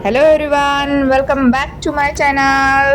Hello everyone welcome back to my channel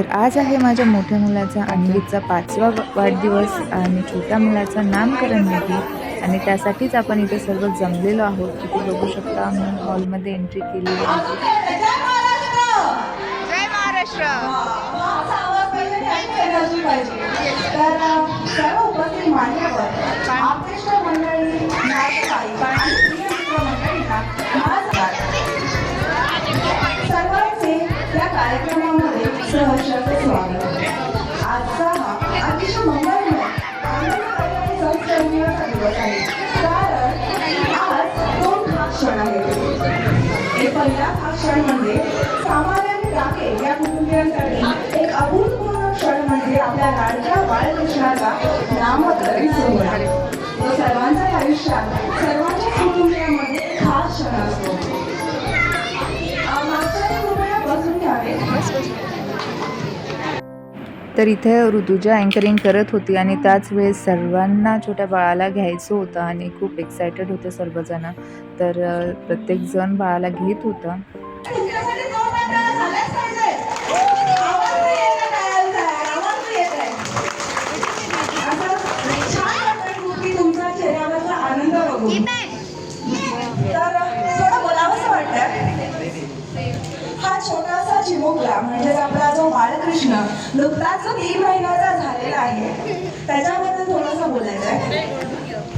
तर आज आहे माझ्या मोठ्या मुलाचा अन्वितचा पाचवा वाढदिवस आणि छोट्या मुलाचं नामकरण विधी आणि त्यासाठीच आपण इथे सर्व जमलेलो आहोत. इथे बघू शकता आम्ही हॉलमध्ये एंट्री केलेली आहे. जय महाराष्ट्र. तर सर्व कार्यक्रमामध्ये सहर्षाचं स्वागत. आजचा हा अतिशय मंगळमय आनंददायी आणि दिवस आहे. कारण आज दोन खास क्षण आहेत. हे पहिला हा क्षण म्हणजे सामान्य राखे या कुटुंबियांसाठी एक अभूतपूर्व क्षण म्हणजे आपल्या लाडक्या बाळकृष्णाचा नामकरण सोहळा तो सर्वांच्या आयुष्यात सर्वांच्या कुटुंबियांमध्ये खास क्षण असतो. तर इथे ऋतुजा अँकरिंग करत होती आणि त्याच वेळेस सर्वांना छोट्या बाळाला घ्यायचं होतं आणि खूप एक्सायटेड होते सर्वजण. तर प्रत्येकजण बाळाला घेत होता.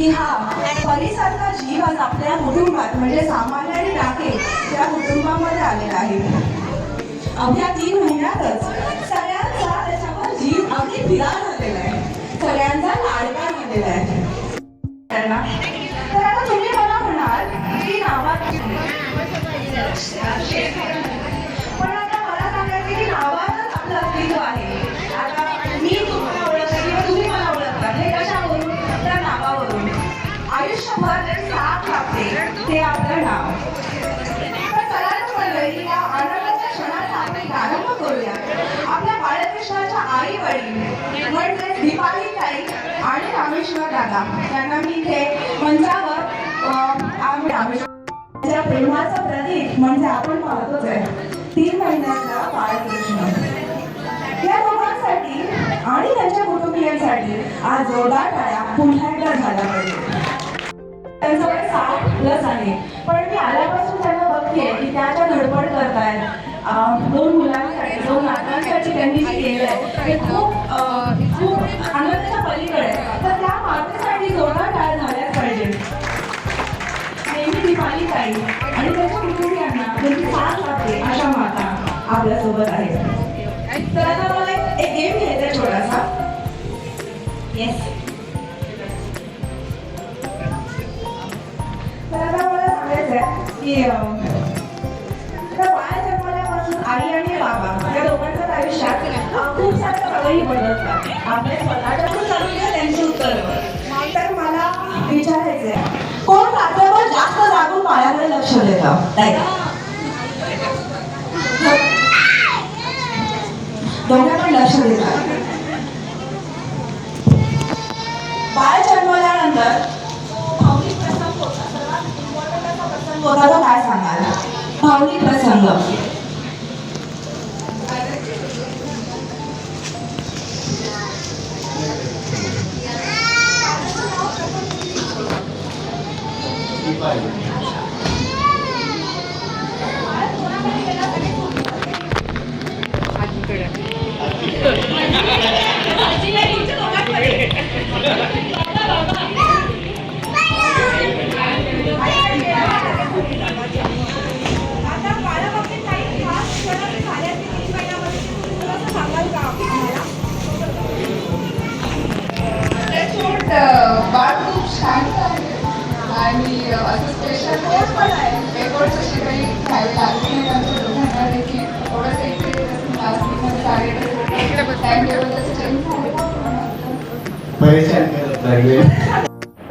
की हा परीसारखा जीव आज आपल्या कुटुंबात म्हणजे सामान्य आणि डाके या कुटुंबामध्ये आलेला आहे. अवघ्या तीन महिन्यातच सगळ्यांचा त्याच्यावर जीव अगदी फिरा झालेला आहे. सगळ्यांचा लाडका झालेला आहे. आयुष्यभर साथ लागते. ते आपलं नाव. आनंदाच्या क्षणाचा आपण प्रारंभ करूया. आपल्या बाळकृष्णाच्या आई वडील म्हणजे दीपाली ताई आणि रामेश्वर दादा. यांना मी इथे मंचावर आम्ही रामेश्वर प्रेमाचं प्रतीक म्हणजे आपण पाहतोच आहे तीन महिन्याचा बाळकृष्ण. या दोघांसाठी आणि त्यांच्या कुटुंबियांसाठी आज जोरदार टाळ्या पुन्हा एकदा झाला पाहिजे त्यांचं साठ प्लस आहे. पण मी आल्यापासून त्यांना बघते की त्या ज्या धडपड करतायत. अं, दोन मुलांसाठी दोन नातवांसाठी त्यांनी जे केलं आहे ते खूप खूप आनंदाच्या पलीकडे आहे. तर त्या मातेसाठी जोरदार टाळ्या झाल्याच पाहिजे. नेहमी दीपाली ताई आणि त्याच्या कुटुंबियांना म्हणजे त्यांची साथ लागते अशा माता आपल्यासोबत आहेत. तर आता मला एक- गेम घ्यायचा आहे छोटासा येस सांगायचं की त्या बाळ जन्मल्यापासून आई आणि बाबा या दोघांच्याच आयुष्यात खूप सवयी बदलतात आपल्या स्वतःच्या पण चालू त्यांची तर मला विचारायचं कोण रात्रभर जास्त जागून बाळाकडे लक्ष देतं? लक्ष देतात. बाळ जन्मल्यानंतर असा प्रसंग होता तो काय सांगाल भावनिक प्रसंग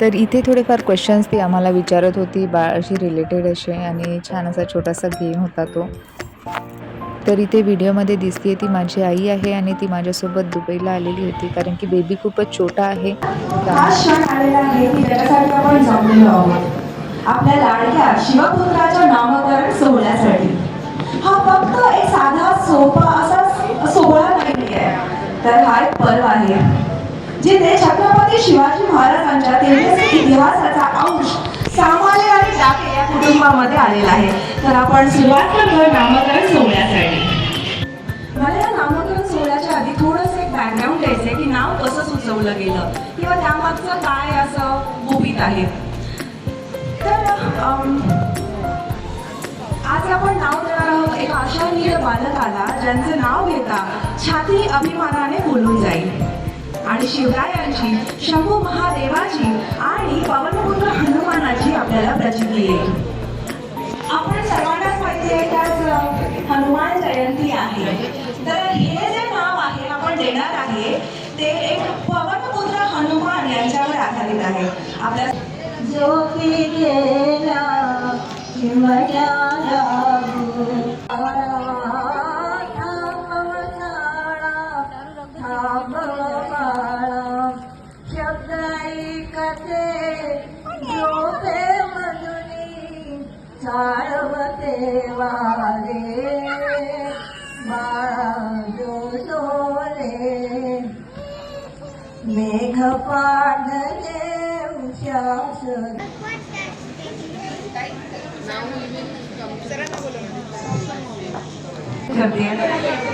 तर इथे थोडेफार क्वेश्चन्स ती आम्हाला विचारत होती. बाळाशी रिलेटेड असे आणि छान असा छोटासा गेम होता तो. तर इथे व्हिडिओमध्ये दिसते ती माझी आई आहे आणि ती माझ्यासोबत दुबईला आलेली होती. कारण की बेबी खूपच छोटा आहे. आपल्या लाडक्या शिवपुत्राच्या नामकरण सोहळ्यासाठी. हा फक्त एक साधा सोपा असा सोहळा नाही आहे. तर हा एक पर्व आहे. जिथे छत्रपती शिवाजी महाराजांच्या तेजस्वी इतिहासाचा अंश सामान्य आणि डाके या कुटुंबामध्ये आलेला आहे. तर आपण सुरुवात करतोय नामकरण सोहळ्यासाठी. मला या नामकरण सोहळ्याच्या आधी थोडंसं एक बॅकग्राऊंड द्यायचं आहे की नाव कसं सुचवलं गेलं किंवा त्यामागचं काय असं गुपित आहे. तर आज आपण नाव देणार आहोत एका अशा वीर बालकाला ज्यांचं नाव घेता छाती अभिमानाने बोलून जाईल. आणि शिवरायांची शंभू महादेवाची आणि पवनपुत्र हनुमानाची आपल्याला प्रचिती येईल आपण सर्वांनाच माहिती आहे की आज हनुमान जयंती आहे. तर हे जे नाव आहे आपण देणार आहे ते एक पवनपुत्र हनुमान यांच्यावर आधारित आहे. आपल्या झोपी गेला पाडले उशास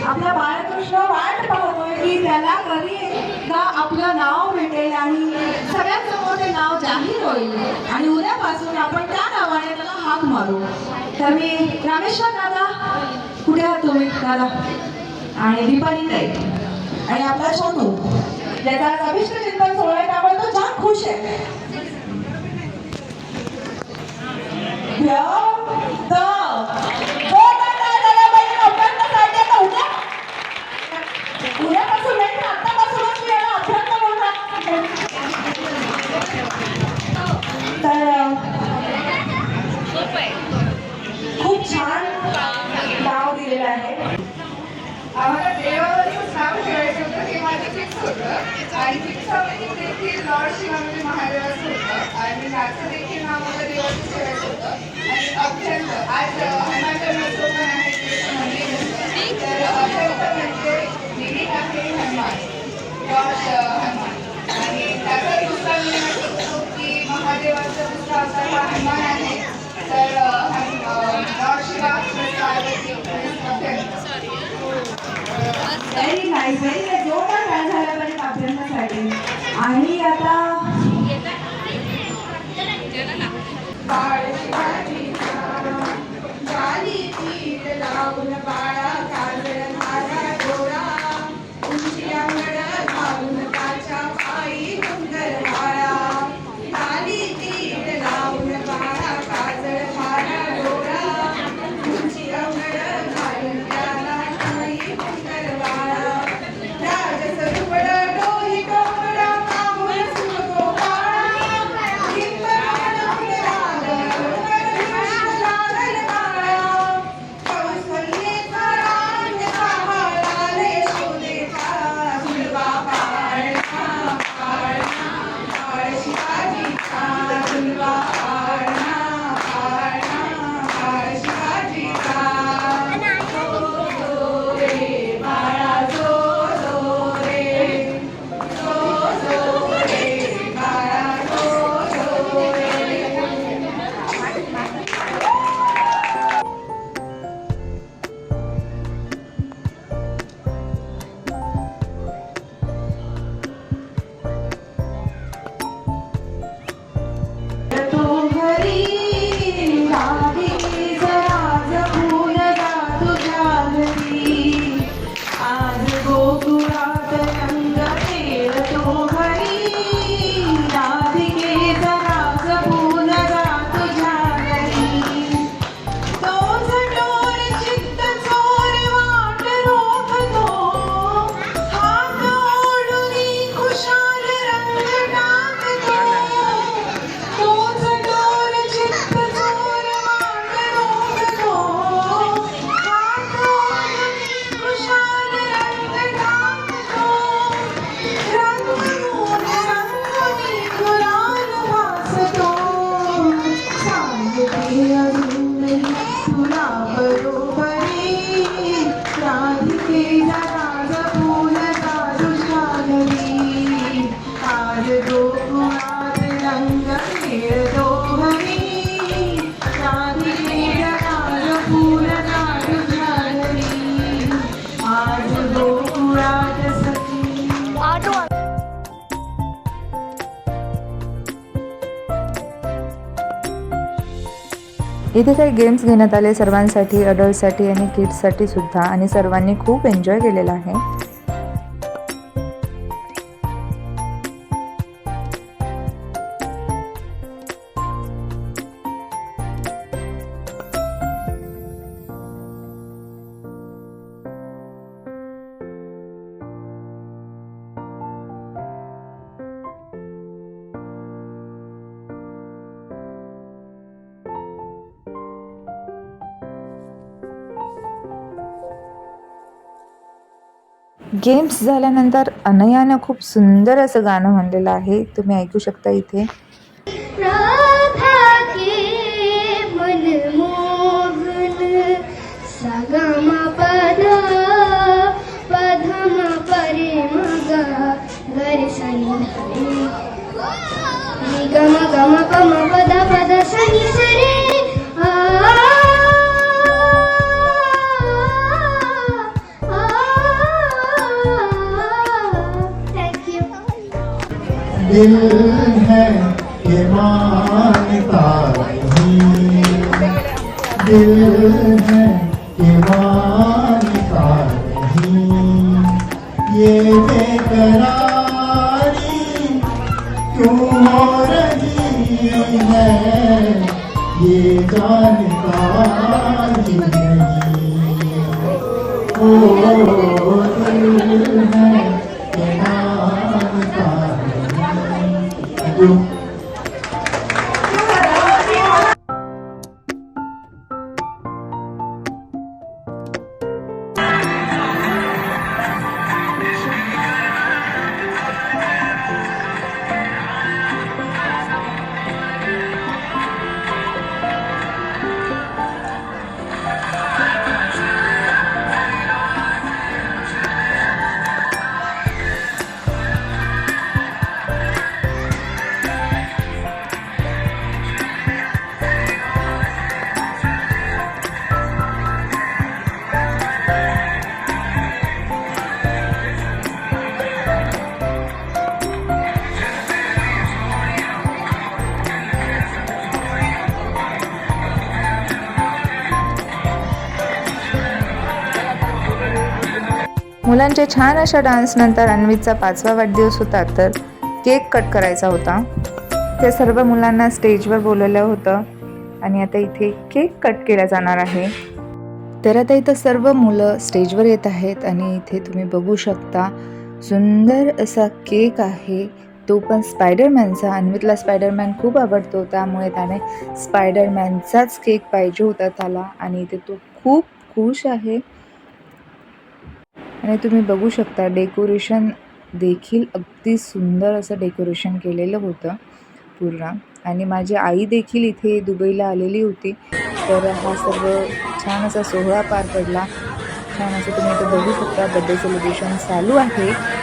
आपल्या बाळकृष्ण वाट पाहतोय की त्याला कधी एकदा आपलं नाव भेटेल आणि सगळ्यात समोर ते नाव जाहीर होईल. आणि उद्यापासून आपण त्या नावाने त्याला हाक मारू. तर मी रामेश्वर दादा कुठे आहात तुम्ही? दादा. आणि दीपाली ताई. आणि आपला छोटू ज्याचा अभिष्ट चिंतन सोहळा आहे त्यामुळे तो जाम खुश आहे व्यक्त. आणि फिक्स देखील लॉर्ड शिवाजी होतं आणि नाचं देखील देवाचं ठेवायचं होतं. आणि आज पण आहे मंदिर होतं. तर अभ्यंत म्हणजे आहे हनुमान. लॉर्ड हनुमान. आणि त्याचा दुसरा की महादेवाचा दुसरा अवतार हनुमान आहे. तर lord Shiva very nice very nice जोरदार काय झाला पाहिजे अभ्यंगासाठी आणि आता बाळ इथे काही गेम्स घेण्यात आले सर्वांसाठी अडल्टसाठी आणि किड्ससाठी सुद्धा. आणि सर्वांनी खूप एन्जॉय केलेला आहे. गेम्स झाल्यानंतर अनयानं खूप सुंदर असं गाणं म्हणलेलं आहे. तुम्ही ऐकू शकता इथे. दिल है ये मानता नहीं। दिल है ये मानता नहीं। ये बेकरारी क्यों हो रही है? ये जानता ही नहीं। ओ दिल है नहीं मुलांच्या छान अशा डान्सनंतर अन्वितचा पाचवा वाढदिवस होता तर केक कट करायचा होता. त्या सर्व मुलांना स्टेजवर बोलवलं होतं आणि आता इथे केक कट केला जाणार आहे. तर आता इथं सर्व मुलं स्टेजवर येत आहेत आणि इथे तुम्ही बघू शकता सुंदर असा केक आहे. तो पण स्पायडरमॅनचा. अन्वितला स्पायडरमॅन खूप आवडतो त्यामुळे त्याने स्पायडरमॅनचाच केक पाहिजे होता त्याला आणि इथे तो खूप खुश आहे. आणि तुम्ही बघू शकता डेकोरेशन देखील अगदी सुंदर असं डेकोरेशन केलेलं होतं पूर्ण. आणि माझी आई देखील इथे दुबईला आलेली होती. तर हा सर्व छान असा सोहळा पार पडला. छान असं तुम्ही इथे बघू शकता. बड्डे सेलिब्रेशन चालू आहे.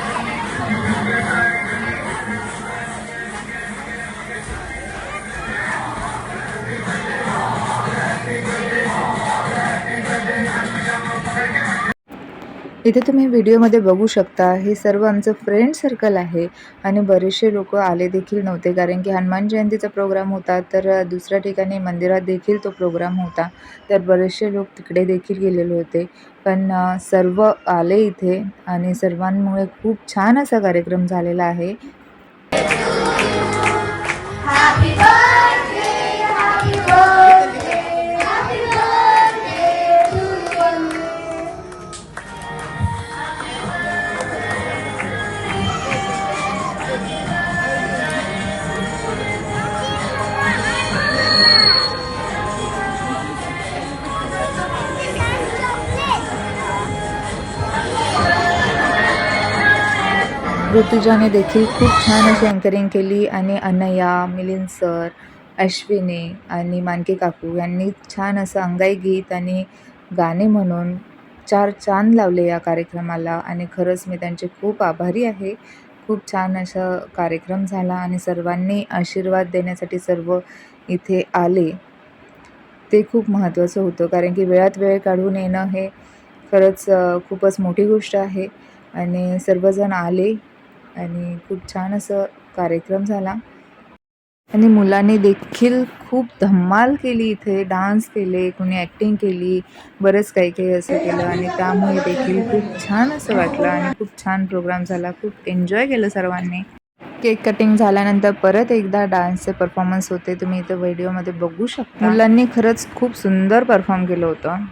इथे तुम्ही व्हिडिओमध्ये बघू शकता हे सर्व आमचं फ्रेंड सर्कल आहे आणि बरेचसे लोक आले देखील नव्हते. कारण की हनुमान जयंतीचा प्रोग्राम होता तर दुसऱ्या ठिकाणी मंदिरात देखील तो प्रोग्राम होता. तर बरेचसे लोक तिकडे देखील गेलेले होते. पण सर्व आले इथे आणि सर्वांमुळे खूप छान असा कार्यक्रम झालेला आहे. ऋतुजाने देखील खूप छान अशी अँकरिंग केली आणि अनया मिलिंद सर अश्विनी आणि मानके काकू यांनी छान असं अंगाई गीत आणि गाणे म्हणून चार चांद लावले या कार्यक्रमाला आणि खरंच मी त्यांचे खूप आभारी आहे. खूप छान असा कार्यक्रम झाला आणि सर्वांनी आशीर्वाद देण्यासाठी सर्व इथे आले. ते खूप महत्त्वाचं होतं कारण की वेळात वेळ काढून येणं हे खरंच खूपच मोठी गोष्ट आहे आणि सर्वजण आले आणि खूप छान असं कार्यक्रम झाला. आणि मुलांनी देखील खूप धमाल केली इथे डान्स केले कुणी ॲक्टिंग केली बरंच काही काही असं केलं आणि त्यामुळे देखील खूप छान असं वाटलं आणि खूप छान प्रोग्राम झाला खूप एन्जॉय केलं सर्वांनी. केक कटिंग झाल्यानंतर परत एकदा डान्सचे परफॉर्मन्स होते तुम्ही इथं व्हिडिओमध्ये बघू शकता. मुलांनी खरंच खूप सुंदर परफॉर्म केलं होतं.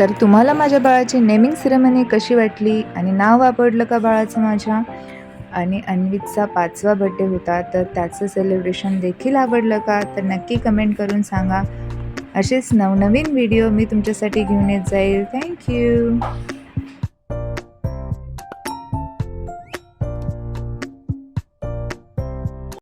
तर तुम्हाला माझ्या बाळाची नेमिंग सिरेमनी कशी वाटली? आणि नाव आवडलं का बाळाचं माझ्या? आणि अन्वितचा पाचवा बड्डे होता तर त्याचं सेलिब्रेशन देखील आवडलं का? तर नक्की कमेंट करून सांगा. असेच नवनवीन व्हिडिओ मी तुमच्यासाठी घेऊन येत जाईल. थँक्यू